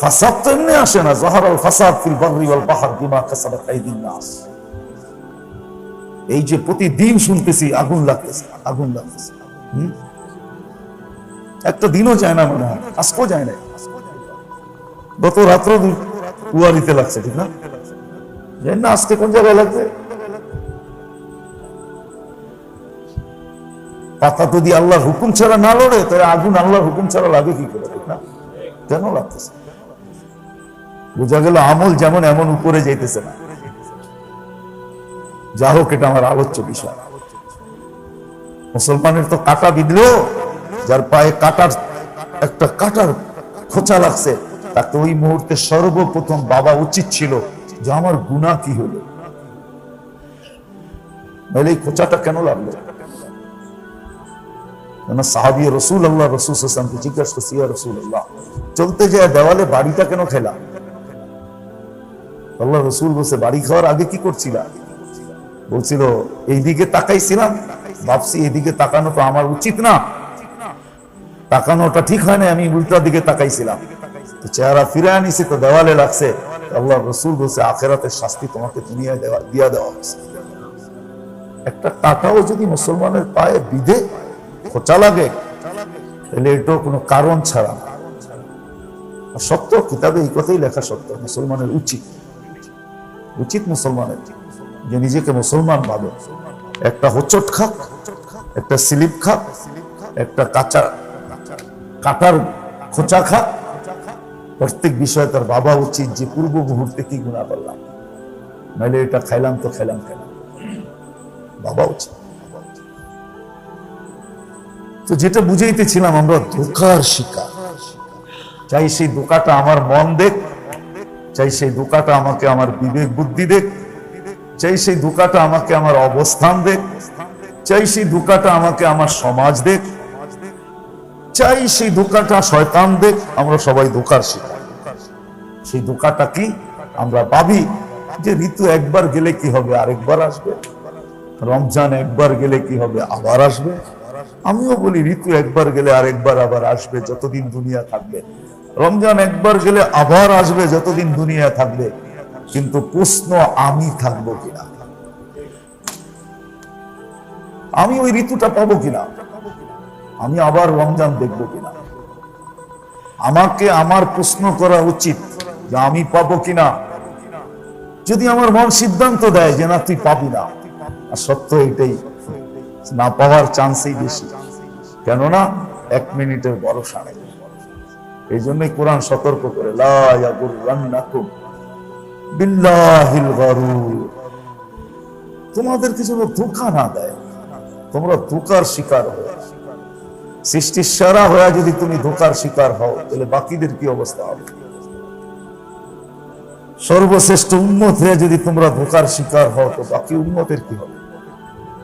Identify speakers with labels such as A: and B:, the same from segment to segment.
A: ফাসাদ তো এমনি আসে না জাহারাল ফাসাদ ফিল বাহরি ওয়াল বাহর বিমা কাসাবাত আইদিন নাস। এই যে প্রতিদিন শুনতেছি, আগুন লাগতেছে আগুন লাগতেছে। একটা দিনও যায় না মনে হয়, আজকেও যায় না। গত রাত্র কুয়ারিতে লাগছে, ঠিক না? জানি না আজকে কোন জায়গায় লাগবে। পাতা যদি আল্লাহর হুকুম ছাড়া না লড়ে, তাহলে আগুন আল্লাহর হুকুম ছাড়া লাগে কি করে, ঠিক না? কেন লাগতেছে? বোঝা গেল আমল যেমন এমন উপরে যাইতেছে না। যা হোক, এটা আমার আলোচ্য বিষয়। মুসলমানের তো কাটা বিঁধলেও যার পায়ে কাটার, একটা কাটার খোঁচা লাগছে তাকে ওই মুহূর্তে সর্বপ্রথম বাবা উচিত ছিল যে আমার গুণা কি হলো? নাহলে এই খোঁচাটা কেন লাগল? কেন সাহাবি রসুল আল্লাহ রসুল হাসানকে জিজ্ঞাসা করছি রসুল আল্লাহ চলতে যায় দেওয়ালে বাড়িটা কেন খেলা আল্লাহ রসুল বলছে, বাড়ি খাওয়ার আগে কি করছিলা বলছিল, এইদিকে তাকাইছিলাম। ভাবছি এদিকে তাকানো তো আমার উচিত না। তাকানোটা ঠিক হয় না আমি উল্টার দিকে তাকাইছিলাম। তো চেহারা ফিরে আনিছি, তো দেওয়ালে লাগছে। আল্লাহ রসুল বলছে, আখেরাতের শাস্তি তোমাকে দুনিয়ায় দেওয়া, দিয়া দেওয়া হয়েছে। একটা টাকাও যদি মুসলমানের পায়ে বিধে, খোঁচা লাগে, তাহলে এটাও কোনো কারণ ছাড়া সত্য, কিতাবে এই কথাই লেখা সত্য, মুসলমানের উচিত। উচিত মুসলমানের যে নিজেকে মুসলমান ভাবে। একটা হোচট খাক, একটা স্লিপ খাক, একটা কাঁচা কাটার খোঁচা খাক, প্রত্যেক বিষয়ে তার বাবা উচিত যে পূর্ব মুহূর্তে কি গুণা করলাম। নাহলে এটা খাইলাম তো খাইলাম খাইলাম বাবা উচিত। তো যেটা বুঝাইতেছিলাম আমরা ধোকার শিকার। চাই সেই ধোকাটা আমার মন দেখ চাই সেই ধোকাটা আমাকে আমার বিবেক বুদ্ধি দেখ চাই সেই ধোকাটা আমাকে আমার অবস্থান দেখ চাই সেই ধোকাটা আমাকে আমার সমাজ দেখ চাই সেই ধোকাটা শয়তান দেখ, আমরা সবাই ধোকার শিকার। সেই ধোকাটা কি? আমরা ভাবি যে ঋতু একবার গেলে কি হবে, আরেকবার আসবে। রমজান একবার গেলে কি হবে, আবার আসবে। আমিও বলি ঋতু একবার গেলে আরেকবার আবার আসবে, যতদিন দুনিয়া থাকবে। রমজান একবার গেলে আবার আসবে যতদিন দুনিয়া থাকবে, কিন্তু প্রশ্ন, আমি থাকব কিনা? আমি ওই ঋতুটা পাবো কিনা? আমি আবার রমজান দেখব কিনা? আমাকে আমার প্রশ্ন করা উচিত যে আমি পাবো কিনা? যদি আমার মন সিদ্ধান্ত দেয় যে না, তুই পাবি না, আর সত্য এটাই, না পাওয়ার চান্সই বেশি। কেননা, এক মিনিটের ভরসা নেই। এই জন্যই কোরআন সতর্ক করে তোমাদেরকে যেন ধোকা না দেয়, তোমরা ধোকার শিকার হয়ে সৃষ্টির সেরা হয়ে যদি তুমি ধোকার শিকার হও, তাহলে বাকিদের কি অবস্থা হবে? সর্বশ্রেষ্ঠ উন্মত হয়ে যদি তোমরা ধোকার শিকার হও, তো বাকি উন্মতের কি হবে?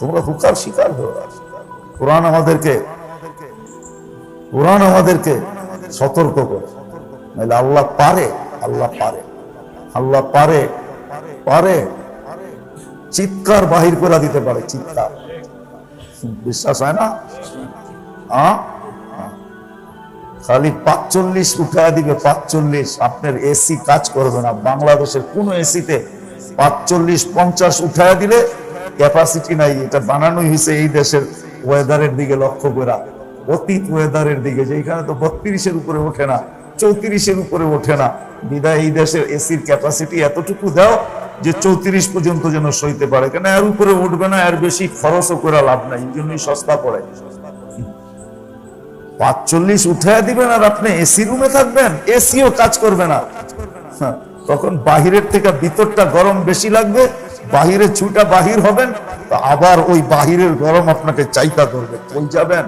A: তোমরা ধোকার শিকার হয়ে কোরআন আমাদেরকে কোরআন আমাদেরকে সতর্ক করে। নাহলে আল্লাহ পারে আল্লাহ পারে। আল্লাহ পারে পারে। চিৎকার বাহির করে দিতে পারে, চিৎকার। বিশ্বাস হয় না? খালি পাঁচচল্লিশ উঠায় দিবে, পাঁচচল্লিশ। আপনার এসি কাজ করবে না। বাংলাদেশের কোন এসিতে পাঁচচল্লিশ, পঞ্চাশ উঠায় দিলে ক্যাপাসিটি নাই। এটা বানানোই হয়েছে এই দেশের ওয়েদারের দিকে লক্ষ্য করা অতীত ওয়েদারের দিকে যেখানে তো বত্রিশের উপরে ওঠে না চৌত্রিশের উপরে ওঠে না। বিদায় এই দেশের এসির ক্যাপাসিটি এতটুকু দাও যে চৌত্রিশ পর্যন্ত যেন সইতে পারে। কেন এর উপরে উঠবে না এর বেশি খরচও করে লাভ নাই এই জন্যই সস্তা পড়ে। পাঁচচল্লিশ উঠে দিবেন আর আপনি এসি রুমে থাকবেন এসিও কাজ করবে না। হ্যাঁ, তখন বাহিরের থেকে ভিতরটা গরম বেশি লাগবে বাহিরে ছুটা বাহির হবেন তো আবার ওই বাহিরের গরম আপনাকে চাইতা করবে কই যাবেন?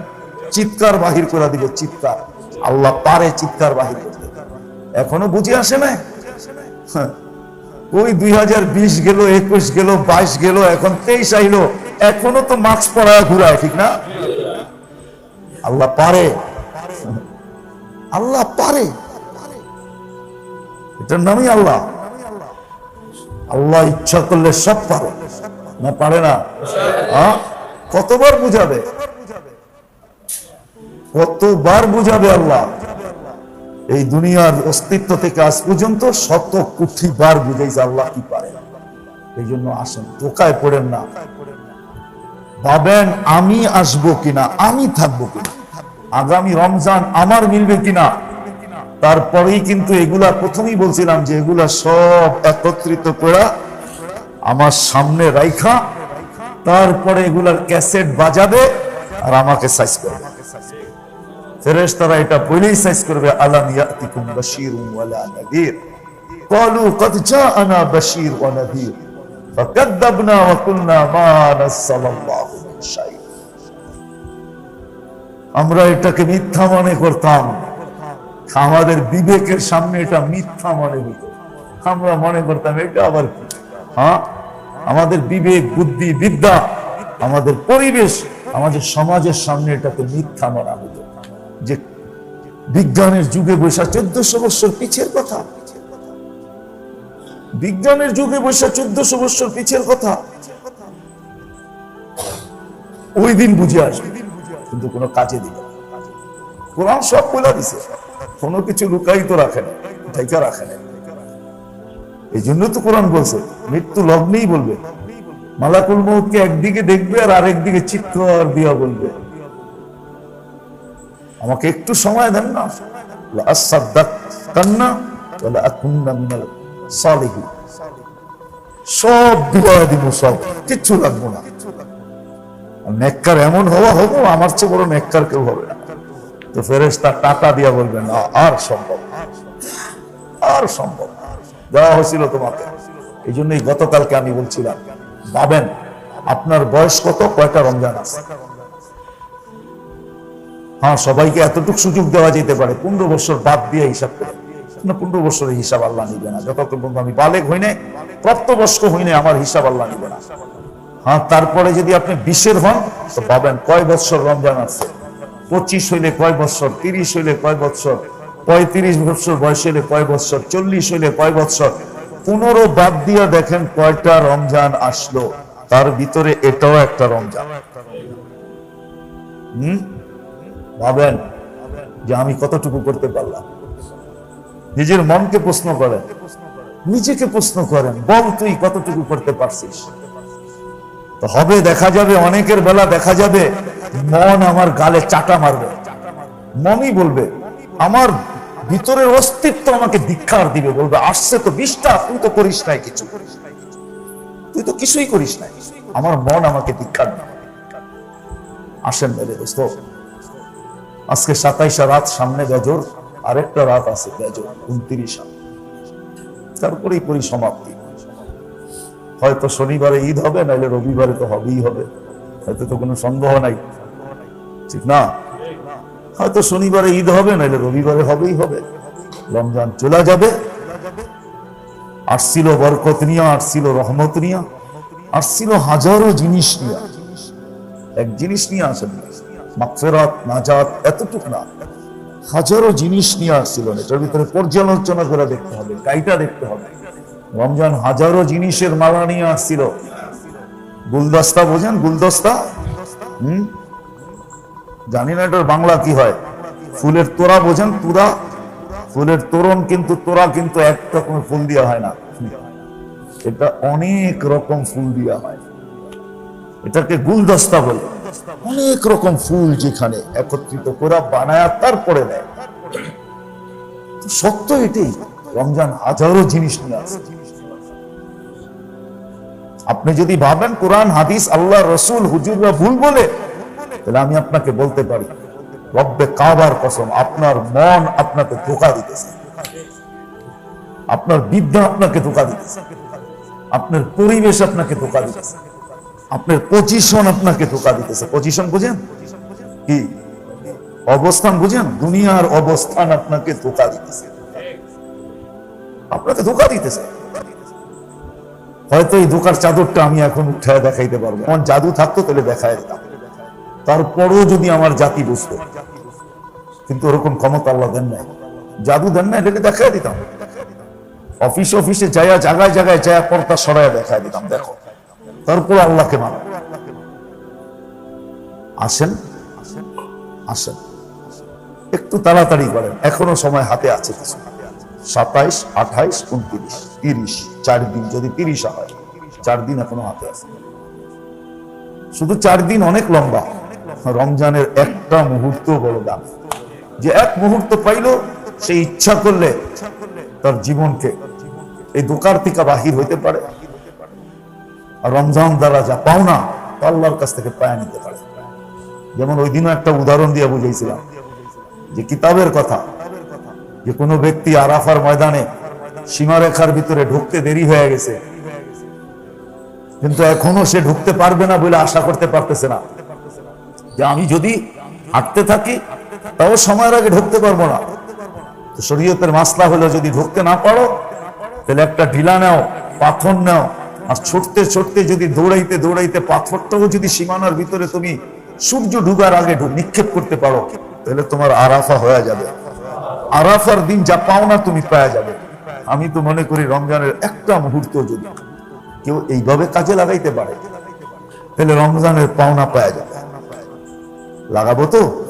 A: চিৎকার বাহির করে দিবে চিৎকার। আল্লাহ পারে চিৎকার বাহির করতে এখনও বুঝে আসে না হ্যাঁ, ওই দুই হাজার বিশ গেল একুশ গেল বাইশ গেল এখন তেইশ আইলো। এখনও তো মাস্ক পরায় ঘুরায় ঠিক না? আল্লাহ পারে। আল্লাহ পারে। এটার নামই আল্লাহ। আল্লাহ ইচ্ছা করলে সব পারে। না পারে না? হ্যাঁ? কতবার বুঝাবে? কতবার বুঝাবে আল্লাহ? এই দুনিয়ার অস্তিত্ব থেকে আজ পর্যন্ত শত কোটি বার বুঝাইছে আল্লাহ কি পারে। এই জন্য আসেন, ধোকায় পড়েন না। ভাবেন আমি আসব কিনা, আমি থাকব কিনা, আগামী রমজান আমার মিলবে কিনা। তারপরেই কিন্তু এগুলা প্রথমেই বলছিলাম যে এগুলা সব একত্রিত করা আমার সামনে রাইখা, তারপরে এগুলার ক্যাসেট বাজাবে আর আমাকে সাইজ করবে। ফেরেশতারা এটা বলেই সাইজ করবে আলাম ইয়াতিকুম বাশীরুন ওয়ালা নাযীর قالوا قد جاءنا بشير ونذير فكذبنا وقلنا ما نزل الله من شيء আমরা এটাকে মিথ্যা মনে করতাম আমাদের বিবেকের সামনে এটা মিথ্যা মনে হতো আমরা মনে করতাম এটা আবার কি হ্যাঁ আমাদের বিবেক বুদ্ধি বিদ্যা আমাদের পরিবেশ আমাদের সমাজের সামনে এটাকে মিথ্যা মনে হতো যে বিজ্ঞানের যুগে বৈশা চোদ্দশো বছর পিছের কথা। বিজ্ঞানের যুগে বৈশা চোদ্দশো বছর পিছের কথা। ওই দিন বুঝে আসবে, কিন্তু কোনো কাজে দিবে। কোরআন সব বলে দিছে, কোনো কিছু লুকায়িত রাখে না, ঢাকা রাখে না। এই জন্য তো কোরআন বলছে, মৃত্যু লগ্নেই বলবে। মালাকুল মৌতকে একদিকে দেখবে আর আরেকদিকে চিৎকার দিয়া বলবে। আমাকে একটু সময় দেন না। সব কিচ্ছু লাগবো এমন হব আমার চেয়ে কেউ হবে না। তো তার বলবেন আর সম্ভব। আর সম্ভব। দেওয়া হয়েছিল তোমাকে। এই জন্যই গতকালকে আমি বলছিলাম, ভাবেন, আপনার বয়স কত? কয়টা রমজান আছে? হ্যাঁ সবাইকে এতটুকু সুযোগ দেওয়া যেতে পারে। পনেরো বছর বাদ দিয়ে হিসাব করে। না, পনেরো বছরের হিসাব আল্লাহ নিবে না। যতক্ষণ পর্যন্ত আমি বালেক হইনে প্রাপ্তবয়স্ক হইনে আমার হিসাব আল্লাহ নিবে না। হ্যাঁ তারপরে যদি আপনি বিশের হন, তো পাবেন কয় বছর রমজান আছে? পঁচিশ হইলে কয় বছর? তিরিশ হইলে কয় বছর? পঁয়ত্রিশ বছর বয়স হইলে কয় বছর? চল্লিশ হইলে কয় বছর? পনেরো বাদ দিয়ে দেখেন কয়টা রমজান আসলো। তার ভিতরে এটাও একটা রমজান। হম? ভাবেন যে আমি কতটুকু করতে পারলাম। নিজের মনকে প্রশ্ন করেন, নিজেকে প্রশ্ন করেন, বল তুই কতটুকু করতে পারছিস। হবে, দেখা যাবে, অনেকের বেলা দেখা যাবে, মন আমার গালে চাটা মারবে। মনই বলবে, আমার ভিতরের অস্তিত্ব আমাকে ধিক্ষার দিবে, বলবে, আসছে তো বিশটা তুই তো করিস নাই কিছু। তুই তো কিছুই করিস নাই। আমার মন আমাকে ধিক্ষার দিবে। আসেন মেরে দোস্ত। আজকে সাতাইশা রাত, সামনে বেজর, আরেকটা রাত আছে বেজর, উনত্রিশ। তারপরেই পরিসমাপ্তি। হয়তো শনিবারে ঈদ হবে, নাহলে রবিবারে তো হবেই হবে। হয়তো তো কোনো সন্দেহ নাই। ঠিক না? হয়তো শনিবারে ঈদ হবে, নাহলে রবিবারে হবেই হবে। রমজান চলে যাবে। আসছিল বরকত নিয়া, আসছিল রহমত নিয়া, আসছিল হাজারো জিনিস নিয়া। এক জিনিস নিয়ে আসেন। মাগফিরাত, নাজাত, এতটুক না। হাজারো জিনিস নিয়ে আসছিল এটার ভিতরে পর্যালোচনা করে দেখতে হবে, গাইটা দেখতে হবে। রমজান হাজারো জিনিসের মালা নিয়ে আসছিল। গুলদস্তা বোঝেন? গুলদস্তা? হুম? জানি না এটার বাংলা কি হয়। ফুলের তোরা বোঝেন? তুরা? ফুলের তোরণ কিন্তু তোরা কিন্তু এক রকমের ফুল দেওয়া হয় না। এটা অনেক রকম ফুল দেওয়া হয়। এটাকে গুলদস্তা বলে। অনেক রকম ফুল যেখানে একত্রিত করে বানায় তারপরে দেয়। সত্য এটাই, রমজান হাজারো জিনিস নিয়ে আসে। আপনি যদি ভাবেন কোরআন, হাদিস আল্লাহ রসুল, হুজুররা ভুল বলে, তাহলে আমি আপনাকে বলতে পারি, রব্বে কাবার কসম, আপনার মন আপনাকে ধোকা দিতেছে। আপনার বিদ্যা আপনাকে ধোকা দিতেছে। আপনার পরিবেশ আপনাকে ধোকা দিতেছে। আপনার পজিশন আপনাকে ধোকা দিতেছে। পজিশন বুঝেন? কি? অবস্থান বুঝেন? দুনিয়ার অবস্থান আপনাকে ধোকা দিতেছে। আপনাকে ধোকা দিতেছে। হয়তো এই ধোকার চাদরটা আমি এখন উঠায় দেখাইতে পারব আমার জাদু থাকতো তাহলে দেখায় দিতাম। তারপরেও যদি আমার জাতি বুঝতো। কিন্তু ওরকম ক্ষমতা আল্লাহ দেন নাই। জাদু দেন না এটাকে দেখায় দিতাম। অফিস অফিসে যায়া জায়গায় জায়গায় যায়া পর্দা সরায় দেখায় দিতাম, দেখো। তারপর আল্লাহকে মানো। আসেন আসেন। একটু তাড়াতাড়ি করেন। এখনও সময় হাতে আছে কিছু। সাতাইশ, আঠাইশ, উনত্রিশ, তিরিশ, চার দিন, যদি তিরিশ হয়। চার দিন এখনও হাতে আছে। শুধু চার দিন অনেক লম্বা। রমজানের একটা মুহূর্ত বড় দাম। যে এক মুহূর্ত পাইল, সে ইচ্ছা করলে তার জীবনকে এই দোকার থেকে বাহির হইতে পারে। আর রমজান দ্বারা যা পাওনা তা আল্লাহর কাছ থেকে পায় নিতে পারে। যেমন ওই দিনও একটা উদাহরণ দিয়ে বুঝাইছিলাম, যে কিতাবের কথা, যে কোনো ব্যক্তি আরাফার ময়দানে সীমারেখার ভিতরে ঢুকতে দেরি হয়ে গেছে। কিন্তু এখনও সে ঢুকতে পারবে না বলে আশা করতে পারতেছে না। যে আমি যদি হাঁটতে থাকি, তাও সময়ের আগে ঢুকতে পারব না। তো শরীয়তের মাসলা হলো যদি ঢুকতে না পারো, তাহলে একটা ঢিলা নাও, পাথর নাও আর ছুটতে ছুটতে যদি দৌড়াইতে দৌড়াইতে পাথরটাও যদি সীমানার ভিতরে তুমি সূর্য ডুবার আগে নিক্ষেপ করতে পারো, তাহলে তোমার আরাফা হয়ে যাবে। আরাফার দিন যা পাও না তুমি পাওয়া যাবে। আমি তো মনে করি রমজানের একটা মুহূর্ত যদি কেউ এইভাবে কাজে লাগাইতে পারে, তাহলে রমজানের পাওনা পাওয়া যাবে। লাগাবো তো?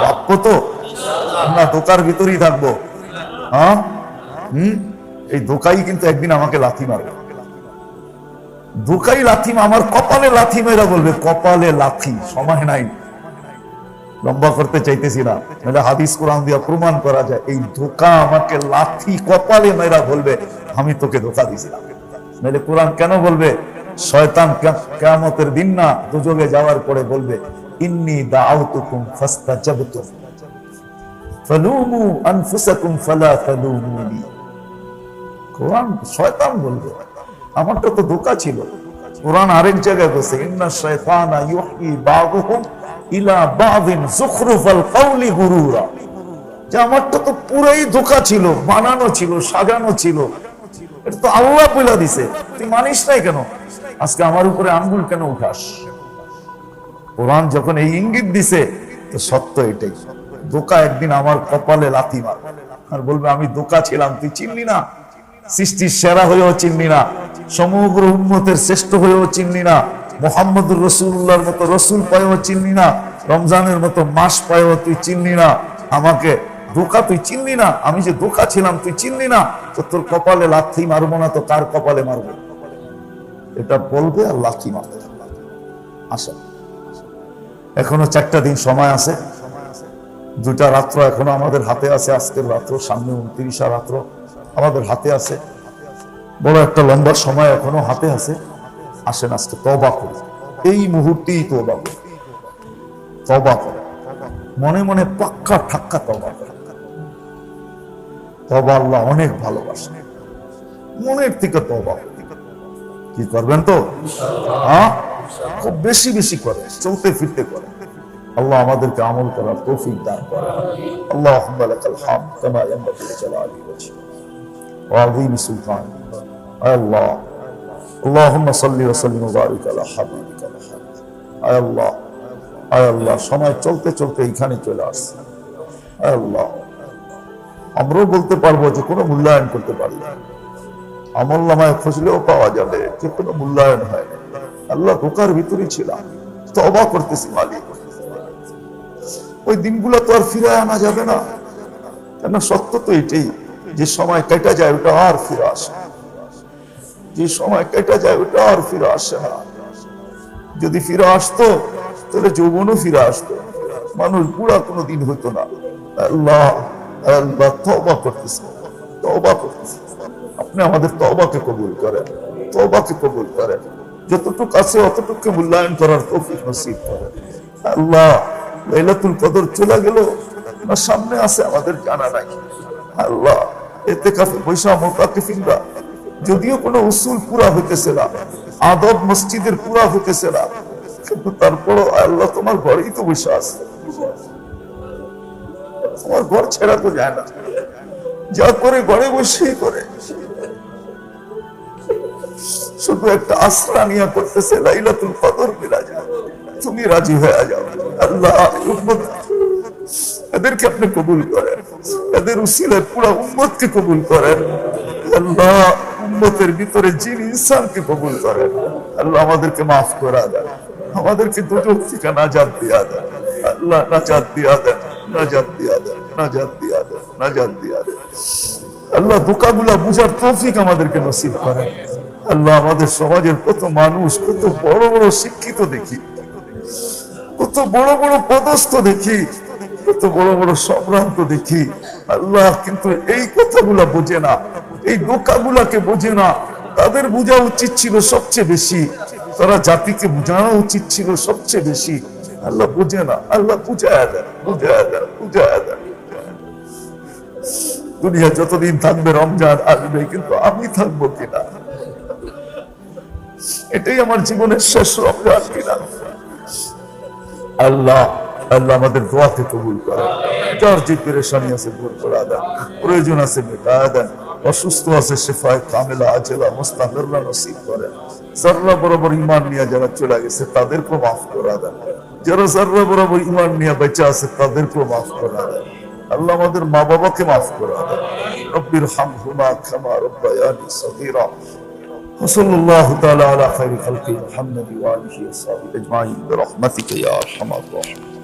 A: প্রাপ্য তো? আমরা দোকার ভিতরেই থাকব। হ্যাঁ? হম? এই দোকাই কিন্তু একদিন আমাকে লাথি মারবে। দোকাই লাথি, আমার কপালে লাথি মেরা বলবে, কপালে লাথি, সময় নাই। লম্বা করতে চাইতেছি না, নাহলে হাদিস কোরআন দিয়া প্রমাণ করা যায়, এই ধোকা আমাকে লাথি কপালে মেরা বলবে, আমি তোকে ধোকা দিছিলাম নাহলে কোরআন কেন বলবে? শয়তান কেমতের দিন না দুযোগে যাওয়ার পরে বলবে, ইন্নি দাউতুকুম ফাস্তাজাবতুম, ফালুমু আনফুসাকুম ফালা তালুমুনি কোরআন শয়তান বলবে। আমারটা তো ধোকা ছিল। কোরআন আরেক জায়গায় বলছে, ইন্না আমারটা তো পুরাই ধোকা ছিল, বানানো ছিল, সাজানো ছিল। এটা তো আল্লাহ বলে দিছে। তুই মানিস নাই কেন? আজকে আমার উপরে আঙ্গুল কেন উঠাস? কোরআন যখন এই ইঙ্গিত দিছে, তো সত্য এটাই। দোকা একদিন আমার কপালে লাথি মার। আর বলবে, আমি দোকা ছিলাম, তুই চিনলি না? সৃষ্টির সেরা হয়েও চিনলি না। সমগ্র উন্মতের শ্রেষ্ঠ হয়েও চিনলি না। মোহাম্মদুর রসুল্লাহর মতো রসুল পায়েও চিনলি না। রমজানের মতো মাস পায়েও তুই চিনলি না। আমাকে দোকা তুই চিনলি না। আমি যে দোকা ছিলাম তুই চিনলি না। তো তোর কপালে লাথি মারবো না তো কার কপালে মারবো? এটা বলবে আর লাথি মারবে। আসা। এখনও চারটা দিন সময় আছে। দুটা রাত্র এখনও আমাদের হাতে আছে। আজকের রাত্র সামনে উনত্রিশা রাত্র আমাদের হাতে আছে। বড় একটা লম্বা সময় এখনও হাতে আছে। আসেন আজকে তবা করি। এই মুহূর্তেই তবা করি। তবা করে। মনে মনে পাক্কা ঠাক্কা তবা করে। তবা আল্লাহ অনেক ভালোবাসে। মনের থেকে তবা। কি করবেন তো? হ্যাঁ? খুব বেশি বেশি করে, চলতে ফিরতে করে। আল্লাহ আমাদেরকে আমল করার তৌফিক দান করে আল্লাহ লাকাল হামদ কামা ইয়ানবাগি ওয়াজহি। ওয়া সুলতানি। আল্লাহ। আল্লাহুম্মা সাল্লি ওয়া সাল্লিম বারিক আলা হাবিবিকা আয় আল্লাহ আয় আল্লাহ, সময় চলতে চলতে এখানে চলে আসছে। আয় আল্লাহ, আমরাও বলতে পারব যে কোনো মূল্যায়ন করতে পারলে। আমল নামায় খুঁজলেও পাওয়া যাবে যে কোনো মূল্যায়ন হয়। আল্লাহ ধোকার ভিতরে ছিলাম তো অবাক করতেছি মালিক। ওই দিনগুলো তো আর ফিরে আনা যাবে না। কেন সত্য তো এটাই, যে সময় কেটে যায় ওটা আর ফিরে আসে যে সময় কেটে যায়, ওটা আর ফিরে আসে না। যদি ফিরে আসতো, তাহলে যৌবনও ফিরে আসতো। মানুষ বুড়া কোনো দিন হতো না। আল্লাহ আল্লাহ তবা করতেছে। তবা করতেছে। আপনি আমাদের তবাকে কবুল করেন। তবাকে কবুল করেন। যতটুকু আছে অতটুকু মূল্যায়ন করার তৌফিক নসিব করেন। আল্লাহ, লাইলাতুল কদর চলে গেল। সামনে আছে, আমাদের জানা নাই। আল্লাহ এতে কাফে পয়সা মোটাকে ফিংরা যদিও কোনো উসুল পুরা হইতেছে না, আদব মসজিদের পুরা হইতেছে না, কিন্তু তারপরও আল্লাহ তোমার ঘরেই তো বসে আছে। তোমার ঘর ছেড়া তো যায় না। যা করে ঘরে বসেই করে। শুধু একটা আশ্রা নিয়ে করতেছে, লাইলাতুল কদর মিলা যায় তুমি রাজি হয়ে যাও। আল্লাহ এদেরকে আপনি কবুল করেন। এদের উসিলায় পুরো উম্মতকে কবুল করেন। আল্লাহ উম্মতের ভিতরে জিন ইনসানকে কবুল করেন, আল্লাহ আমাদেরকে মাফ করা দেন, আমাদেরকে দুটো থেকে নাজাত দিয়া দেন। আল্লাহ নাজাত দিয়া দেন, নাজাত দিয়া দেন, নাজাত দিয়া দেন, নাজাত দিয়া দেন। আল্লাহ ধোকাগুলা বুঝার তৌফিক আমাদেরকে নসিব করে আল্লাহ আমাদের সমাজের কত মানুষ, কত বড় বড় শিক্ষিত দেখি, কত বড় বড় পদস্থ দেখি, কত বড় বড় সম্ভ্রান্ত দেখি। আল্লাহ কিন্তু এই কথাগুলা বোঝে না। এই দোকাগুলাকে বোঝে না। তাদের বোঝা উচিত ছিল সবচেয়ে বেশি। তারা জাতিকে বোঝানো উচিত ছিল সবচেয়ে বেশি। আল্লাহ বোঝে না। আল্লাহ দুনিয়া যতদিন থাকবে রমজান আসবে, কিন্তু আমি থাকব কিনা? এটাই আমার জীবনের শেষ রমজান কিনা? আল্লাহ আল্লাহ আমাদের দোয়াকে কবুল করে যার যে পেরেশানি আছে দূর করে দেন। প্রয়োজন আছে মেটা দেন। অসুস্থ আছে শেফায় কামেলা আজেলা মোস্তাফিররা নসিব করেন সাররা বরাবর ইমান নিয়ে যারা চলে গেছে তাদেরকেও মাফ করে দেন যারা সাররা বরাবর ইমান নিয়ে বেঁচে আছে তাদেরকেও মাফ করে দেন আল্লাহ আমাদের মা বাবাকে মাফ করে দেন রব্বির হামহুমা কামা রব্বায়ানি সগীরা وصلى الله تعالى على خير خلقه محمد وآله وصحبه أجمعين برحمتك يا أرحم الراحمين